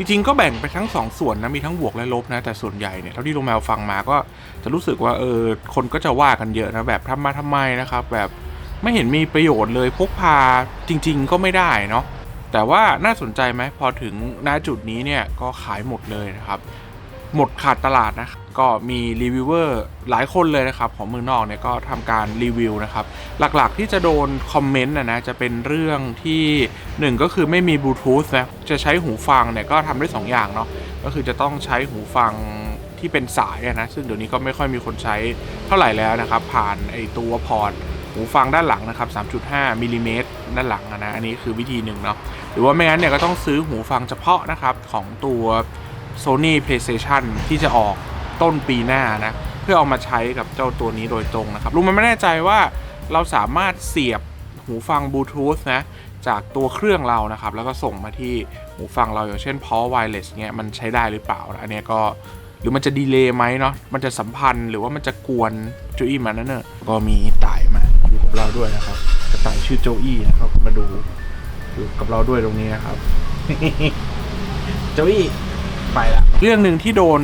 จริงๆก็แบ่งไปทั้งสองส่วนนะ มีทั้งบวกและลบนะ แต่ส่วนใหญ่เนี่ย เท่าที่ลุงแมวฟังมาก็จะรู้สึกว่าเออคนก็จะว่ากันเยอะนะ แบบทำมาทำไมนะครับ แบบไม่เห็นมีประโยชน์เลยพกพาจริง ๆ ก็ไม่ได้เนาะแต่ว่าน่าสนใจไหมพอถึงณจุดนี้เนี่ยก็ขายหมดเลยนะครับ หมดขาดตลาดนะก็มีรีวิวเวอร์หลายคนเลยนะครับ ของเมืองนอกเนี่ยก็ทำการรีวิวนะครับ หลักๆที่จะโดนคอมเมนต์นะนะจะเป็นเรื่องที่หนึ่งก็คือไม่มีบลูทูธนะจะใช้หูฟังเนี่ยก็ทำได้สองอย่างเนาะก็คือจะต้องใช้หูฟังที่เป็นสายนะซึ่งเดี๋ยวนี้ก็ไม่ค่อยมีคนใช้เท่าไหร่แล้วนะครับ ผ่านไอตัวพอร์ตหูฟังด้านหลังนะครับ 3.5มิลลิเมตรด้านหลังนะอันนี้คือวิธีหนึ่งเนาะหรือว่าไม่งั้นเนี่ยก็ต้องซื้อหูฟังเฉพาะนะครับของตัว Sony PlayStation ที่จะออกต้นปีหน้านะ เพื่อเอามาใช้กับเจ้าตัวนี้โดยตรงนะครับลุงมันไม่แน่ใจว่าเราสามารถเสียบหูฟังบลูทูธนะจากตัวเครื่องเรานะครับ แล้วก็ส่งมาที่หูฟังเราอย่างเช่น Power Wireless เงี้ยมันใช้ได้หรือเปล่านะอันเนี้ยก็หรือมันจะดีเลย์ไหมเนาะมันจะสัมพันธ์หรือว่ามันจะกวนโจอี้มันนั่นเนอะก็มีต่ายมาอยู่กับเราด้วยนะครับกระต่ายชื่อโจอี้นะครับมาดูอยู่กับเราด้วยตรงนี้นะครับ โจอี้ ไปละเรื่องหนึ่งที่โดน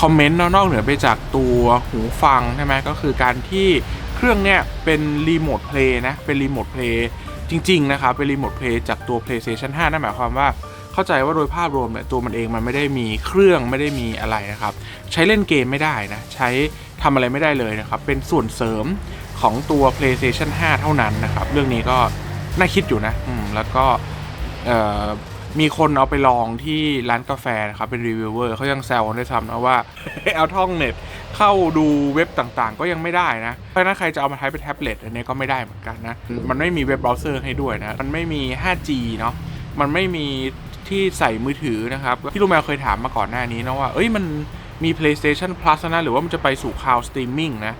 คอมเมนต์นอกเหนือไปจากตัวหูฟังใช่ไหมก็คือการที่เครื่องเนี่ยเป็นรีโมทเพลย์นะเป็นรีโมทเพลย์จริง ๆ นะครับเป็นรีโมทเพลย์จากตัว PlayStation 5 นั่นหมายความว่าเข้าใจว่าโดยภาพรวมเนี่ยตัวมันเองมันไม่ได้มีเครื่องไม่ได้มีอะไรนะครับ ใช้เล่นเกมไม่ได้นะใช้ทำอะไรไม่ได้เลยนะครับ เป็นส่วนเสริมของตัว PlayStation 5 เท่านั้นนะครับ เรื่องนี้ก็น่าคิดอยู่นะแล้วก็ มีคนเอาไปลองที่ร้านกาแฟนะครับเป็นรีวิวเวอร์เขายังแซวกันได้วยซ้ำนะว่าเอาท่องเน็ตเข้าดูเว็บต่างๆ ก็ยังไม่ได้นะ เพราะฉะนั้นใครจะเอามาใช้เป็นแท็บเล็ตอันนี้ก็ไม่ได้เหมือนกันนะ มันไม่มีเว็บเบราว์เซอร์ให้ด้วยนะ มันไม่มี 5G เนาะมันไม่มีที่ใส่มือถือนะครับที่ลูกแมวเคยถามมาก่อนหน้านี้นะว่า เอ้ยมันมี PlayStation Plus นะหรือว่ามันจะไปสู่ Cloud Streaming นะ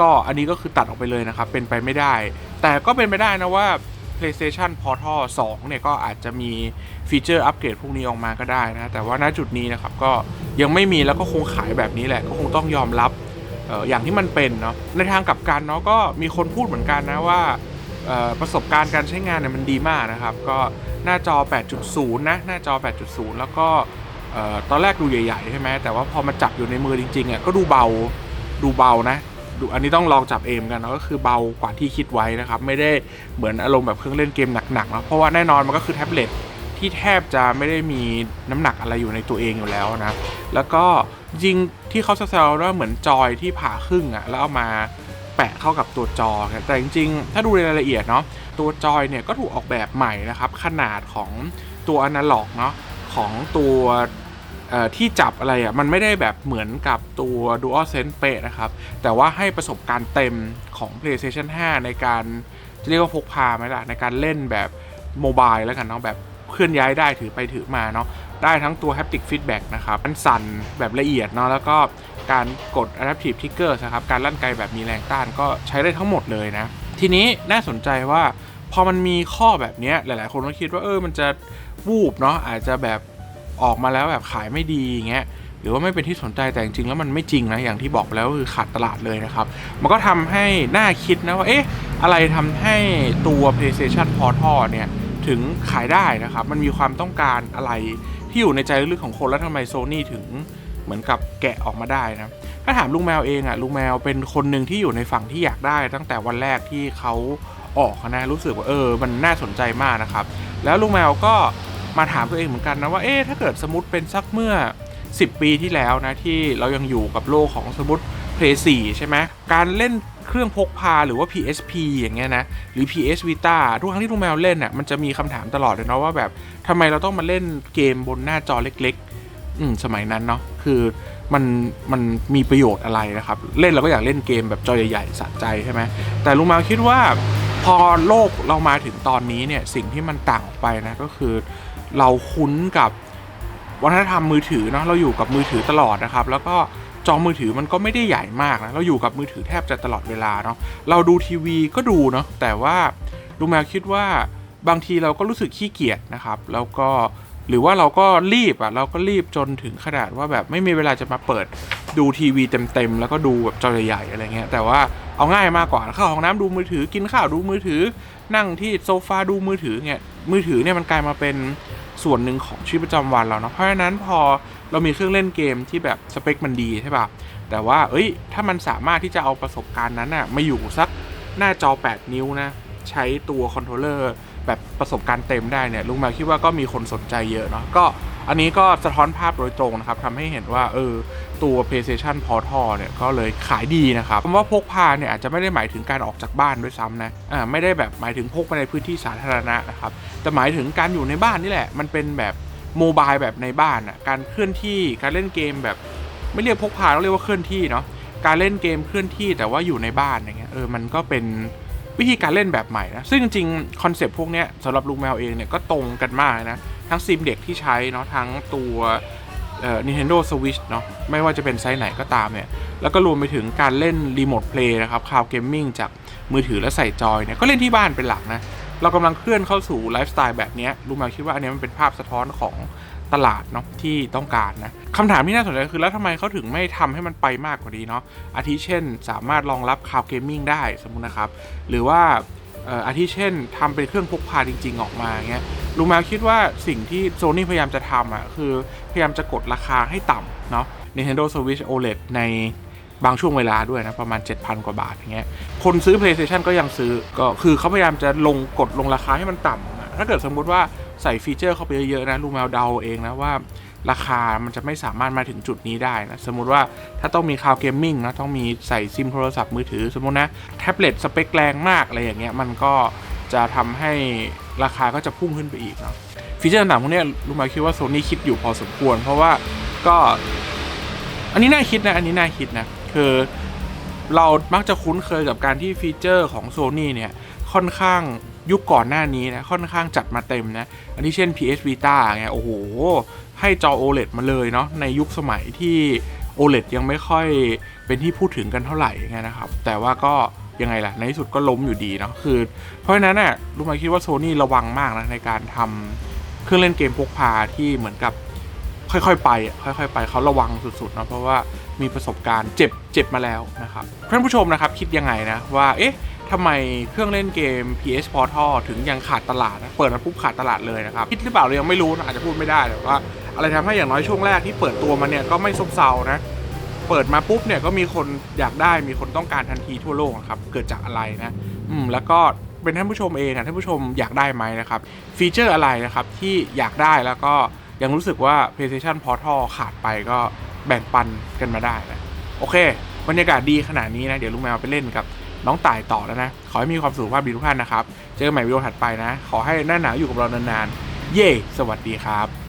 ก็อันนี้ก็คือตัดออกไปเลยนะครับเป็นไปไม่ได้ แต่ก็เป็นไปได้นะว่า PlayStation Portal 2 เนี่ยก็อาจจะมีฟีเจอร์อัปเกรดพวกนี้ออกมาก็ได้นะ แต่ว่าณจุดนี้นะครับก็ยังไม่มีแล้วก็คงขายแบบนี้แหละ ก็คงต้องยอมรับอย่างที่มันเป็นเนาะในทางกลับกันเนาะก็มีคนพูดเหมือนกันนะว่าประสบการณ์การใช้งานเนี่ยมันดีมากนะครับ ก็หน้าจอ 8.0 นะ หน้าจอ 8.0 แล้วก็ตอนแรกดูใหญ่ๆใช่ไหมแต่ว่าพอมาจับอยู่ในมือจริงๆอะก็ดูเบาดูเบานะ ดูอันนี้ต้องลองจับเอมกันนะก็คือเบากว่าที่คิดไว้นะครับ ไม่ได้เหมือนอารมณ์แบบเครื่องเล่นเกมหนักๆนะเพราะว่าแน่นอนมันก็คือแท็บเล็ตที่แทบจะไม่ได้มีน้ำหนักอะไรอยู่ในตัวเองอยู่แล้วนะ แล้วก็จริงที่เขาแซวว่าเหมือนจอยที่ผ่าครึ่งอะแล้วเอามาแปะเข้ากับตัวจอ แต่จริงๆ ถ้าดูในรายละเอียดเนาะตัวจอยเนี่ยก็ถูกออกแบบใหม่นะครับ ขนาดของตัวอนาล็อกเนาะของตัว ที่จับอะไรอะมันไม่ได้แบบเหมือนกับตัว DualSense เป๊ะนะครับ แต่ว่าให้ประสบการณ์เต็มของ PlayStation 5 ในการจะเรียกว่าพกพาไหมล่ะ ในการเล่นแบบโมบายแล้วกันเนาะแบบเคลื่อนย้ายได้ถือไปถือมาเนาะได้ทั้งตัว haptic feedback นะครับมันสั่นแบบละเอียดเนาะแล้วก็การกด adaptive trigger นะครับ การลั่นไกลแบบมีแรงต้านก็ใช้ได้ทั้งหมดเลยนะ ทีนี้น่าสนใจว่าพอมันมีข้อแบบนี้หลาย ๆ คนก็คิดว่าเออมันจะวูบเนาะอาจจะแบบ ออกมาแล้วแบบขายไม่ดีอย่างเงี้ยหรือว่าไม่เป็นที่สนใจแต่จริงๆแล้วมันไม่จริงนะอย่างที่บอกไปแล้วคือขาดตลาดเลยนะครับ มันก็ทำให้น่าคิดนะว่าเอ๊ะอะไรทำให้ตัว PlayStation Portal เนี่ยถึงขายได้นะครับ มันมีความต้องการอะไรที่อยู่ในใจลึกๆของคนแล้วทำไมโซ n y ถึงเหมือนกับแกะออกมาได้นะถ้าถามลุงแมวเองอะลุงแมวเป็นคนหนึ่งที่อยู่ในฝั่งที่อยากได้ ตั้งแต่วันแรกที่เขาออกนะรู้สึกว่าเออ มันน่าสนใจมากนะครับ แล้วลุงแมวก็ มาถามตัวเองเหมือนกันนะว่าเอ๊ะถ้าเกิดสมมติเป็นสักเมื่อ 10 ปีที่แล้วนะที่เรายังอยู่กับโลกของสมมติ Play 4ใช่ไหมการเล่นเครื่องพกพาหรือว่า PSP อย่างเงี้ยนะหรือ PS Vita ทุกครั้งที่ลุงแมวเล่นน่ะมันจะมีคำถามตลอดเลยเนาะว่าแบบทำไมเราต้องมาเล่นเกมบนหน้าจอเล็กๆอืมสมัยนั้นเนาะคือมันมันมีประโยชน์อะไรนะครับ เล่นเราก็อยากเล่นเกมแบบจอใหญ่ๆสะใจใช่ไหมแต่ลุงแมวคิดว่าพอโลกเรามาถึงตอนนี้เนี่ยสิ่งที่มันต่างออกไปนะก็คือ เราคุ้นกับวัฒนธรรมมือถือเนาะเราอยู่กับมือถือตลอดนะครับ แล้วก็จอมือถือมันก็ไม่ได้ใหญ่มากนะเราอยู่กับมือถือแทบจะตลอดเวลาเนาะเราดูทีวีก็ดูเนาะแต่ว่าลุงแมวคิดว่าบางทีเราก็รู้สึกขี้เกียจนะครับ แล้วก็หรือว่าเราก็รีบอะเราก็รีบจนถึงขนาดว่าแบบไม่มีเวลาจะมาเปิดดูทีวีเต็มๆแล้วก็ดูแบบจอใหญ่ๆอะไรเงี้ยแต่ว่าเอาง่ายมากกว่าเข้าห้องน้ำดูมือถือกินข้าวดูมือถือ นั่งที่โซฟาดูมือถือเนี่ยมือถือเนี่ยมันกลายมาเป็น ส่วนหนึ่งของชีวิตประจำวันเราเนาะเพราะฉะนั้นพอเรามีเครื่องเล่นเกมที่แบบสเปคมันดีใช่ป่ะแต่ว่าเอ้ย ถ้ามันสามารถที่จะเอาประสบการณ์นั้นน่ะมาอยู่สักหน้าจอ 8 นิ้วนะ ใช้ตัวคอนโทรลเลอร์แบบประสบการณ์เต็มได้เนี่ยลุงแมาคิดว่าก็มีคนสนใจเยอะเนาะก็ อันนี้ก็สะท้อนภาพโดยตรงนะครับทำให้เห็นว่าเออตัว PlayStation Portal เนี่ยก็เลยขายดีนะครับคำว่าพกพาเนี่ยอาจจะไม่ได้หมายถึงการออกจากบ้านด้วยซ้ำนะอ่าไม่ได้แบบหมายถึงพกไปในพื้นที่สาธารณะนะครับแต่หมายถึงการอยู่ในบ้านนี่แหละ มันเป็นแบบโมบายแบบในบ้านอะการเคลื่อนที่การเล่นเกมแบบ ไม่เรียกพกพาต้องเรียกว่าเคลื่อนที่เนาะการเล่นเกมเคลื่อนที่แต่ว่าอยู่ในบ้านอย่างเงี้ยเออมันก็เป็นวิธีการเล่นแบบใหม่นะซึ่งจริงๆคอนเซปต์พวกเนี้ยสำหรับลุงแมวเองเนี่ยก็ตรงกันมากนะ ทั้งซิมเด็กที่ใช้เนาะทั้งตัวเอ่อ Nintendo Switch เนาะไม่ว่าจะเป็นไซส์ไหนก็ตามเนี่ย แล้วก็รวมไปถึงการเล่นรีโมทเพลย์นะครับคาวเกมมิ่งจากมือถือและใส่จอยเนี่ย ก็เล่นที่บ้านเป็นหลักนะ เรากำลังเคลื่อนเข้าสู่ไลฟ์สไตล์แบบนี้ยลุงแมวคิดว่าอันนี้มันเป็นภาพสะท้อนของตลาดเนาะที่ต้องการนะคำถามที่น่าสนใจคือแล้วทำไมเขาถึงไม่ทำให้มันไปมากกว่านี้เนาะอาทิเช่น สามารถรองรับคาวเกมมิ่งได้สมมุตินะครับ หรือว่าเอ่ออาทิเช่นทำเป็นเครื่องพกพาจริง ๆ ออกมาเงี้ย ลุงแมวคิดว่าสิ่งที่โซนี่พยายามจะทำอะคือพยายามจะกดราคาให้ต่ำเนาะ Nintendo Switch OLED ในบางช่วงเวลาด้วยนะ ประมาณ 7,000 กว่าบาทอย่างเงี้ยคนซื้อ PlayStation ก็ยังซื้อก็คือเขาพยายามจะลงกดลงราคาให้มันต่ำนะถ้าเกิดสมมุติว่าใส่ฟีเจอร์เข้าไปเยอะๆนะลุงแมวเดาเองนะว่าราคามันจะไม่สามารถมาถึงจุดนี้ได้นะ สมมุติว่าถ้าต้องมีคาวเกมมิ่งนะต้องมีใส่ซิมโทรศัพท์มือถือ สมมตินะ แท็บเล็ตสเปคแรงมากอะไรอย่างเงี้ยมันก็จะทำให้ ราคาก็จะพุ่งขึ้นไปอีกเนาะฟีเจอร์ต่างๆพวกนี้ยลุงแมคิดว่าโซนี่คิดอยู่พอสมควร เพราะว่าก็อันนี้น่าคิดนะ อันนี้น่าคิดนะ คือเรามักจะคุ้นเคยกับการที่ฟีเจอร์ของ Sony เนี่ยค่อนข้างยุคก่อนหน้านี้นะค่อนข้างจัดมาเต็มนะ อันนี้เช่น PS Vita ไงโอ้โห ให้จอ OLED มาเลยเนาะในยุคสมัยที่ OLED ยังไม่ค่อยเป็นที่พูดถึงกันเท่าไหร่ไงนะครับ แต่ว่าก็ ยังไงล่ะ ในที่สุดก็ล้มอยู่ดีเนาะคือ เพราะฉะนั้นน่ะรู้ไหมคิดว่า Sony ระวังมากนะในการทำเครื่องเล่นเกมพกพาที่เหมือนกับค่อยๆไปค่อยๆไปเขาระวังสุดๆนะเพราะว่ามีประสบการณ์เจ็บเจ็บมาแล้วนะครับท่านผู้ชมนะครับคิดยังไงนะว่าเอ๊ะทำไมเครื่องเล่นเกม PS Portal ถึงยังขาดตลาดนะเปิดมาปุ๊บขาดตลาดเลยนะครับคิดหรือเปล่าเรายังไม่รู้นะอาจจะพูดไม่ได้แต่ว่า อะไรทำให้อย่างน้อยช่วงแรกที่เปิดตัวมาเนี่ยก็ไม่ซบเซานะ เปิดมาปุ๊บเนี่ยก็มีคนอยากได้มีคนต้องการทันทีทั่วโลกอะครับเกิดจากอะไรนะอืมแล้วก็เป็นท่านผู้ชมเองอะท่านผู้ชมอยากได้ไหมนะครับฟีเจอร์อะไรนะครับที่อยากได้แล้วก็ยังรู้สึกว่า PlayStation Portal ขาดไปก็แบ่งปันกันมาได้นะโอเคบรรยากาศดีขนาดนี้นะ เดี๋ยวลุงแมวไปเล่นกับน้องต่ายต่อแล้วนะ ขอให้มีความสุขภาพดีทุกท่านนะครับ เจอกันใหม่วิดีโอถัดไปนะ ขอให้หน้าหนาวอยู่กับเรานานๆ เย่สวัสดีครับ